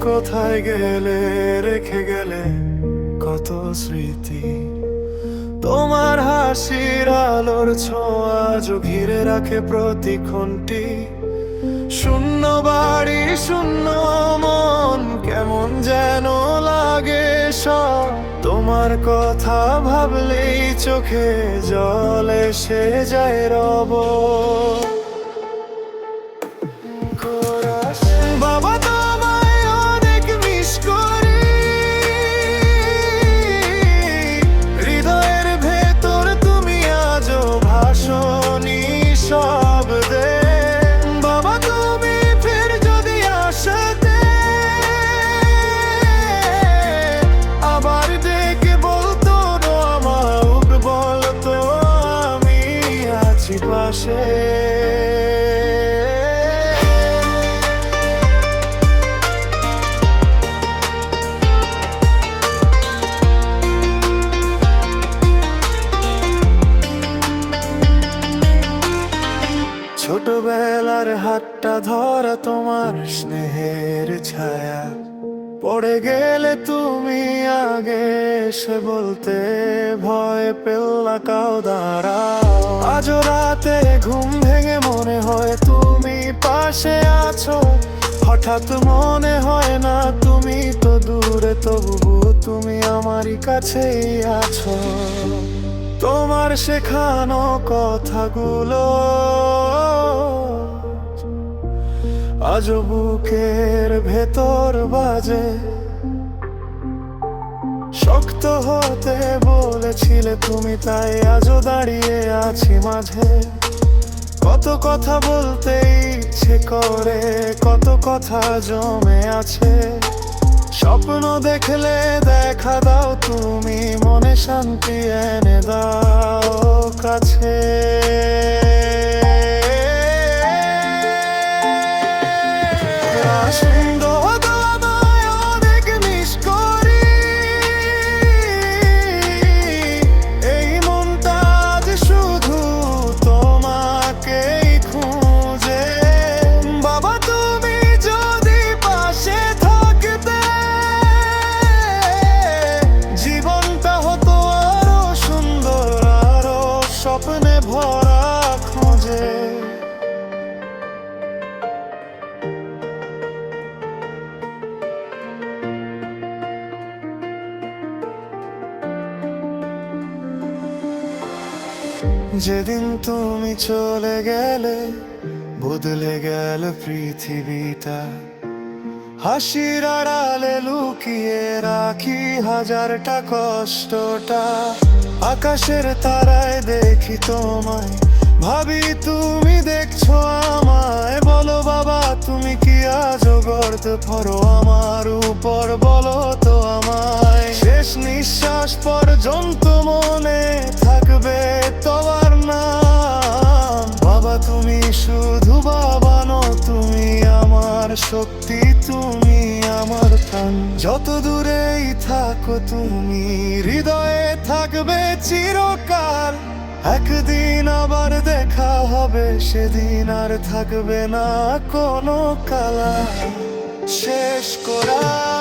কোথায় গেলে, রেখে গেলে কত স্মৃতি? তোমার হাসির আলোর ছোঁয়া আজও ঘিরে রাখে প্রতিক্ষণটি শূন্য বাড়ি, শূন্য মন, কেমন যেন লাগে সব। তোমার কথা ভাবলেই চোখে জল এসে যায় রব। ছোটবেলার হাতটা ধরা তোমার স্নেহের ছায়া। পড়ে গেলে তুমি আগে এসে বলতে ভয় পেল্লা কাউ দাঁড়াও। আজ রাতে ঘুম ভেঙে মনে হয় তুমি পাশে আছো। হঠাৎ মনে হয় না তুমি তো দূরে তবু তুমি আমারই কাছেই আছো। তোমার শেখানো কথাগুলো আজ বুকের ভেতর বাজে। শক্ত হতে বলেছিলে তুমি, তাই আজও দাঁড়িয়ে আছি মাঝে। কত কথা বলতে ইচ্ছে করে, কত কথা জমে আছে। স্বপ্ন দেখলে দেখা দাও তুমি, মনে শান্তি এনে দাও কাছে। যেদিন তুমি চলে গেলে, বদলে গেল পৃথিবীটা। হাসির আড়ালে লুকিয়ে রাখি হাজারটা কষ্টটা। আকাশের তারায় দেখি তোমায়, ভাবি তুমি দেখছ আমায়। বলো বাবা, তুমি কি আজ গর্দ ফরো আমার উপর? বলো তো আমায়। শেষ নিঃশ্বাস পর্যন্ত মনে থাকবে তোমার শুধু বাবা নো, তুমি আমার শক্তি, তুমি আমার প্রাণ। যত দূরেই থাকো তুমি, হৃদয়ে থাকবে চিরকাল। একদিন আবার দেখা হবে, সেদিন আর থাকবে না কোনো কালা। শেষ করা।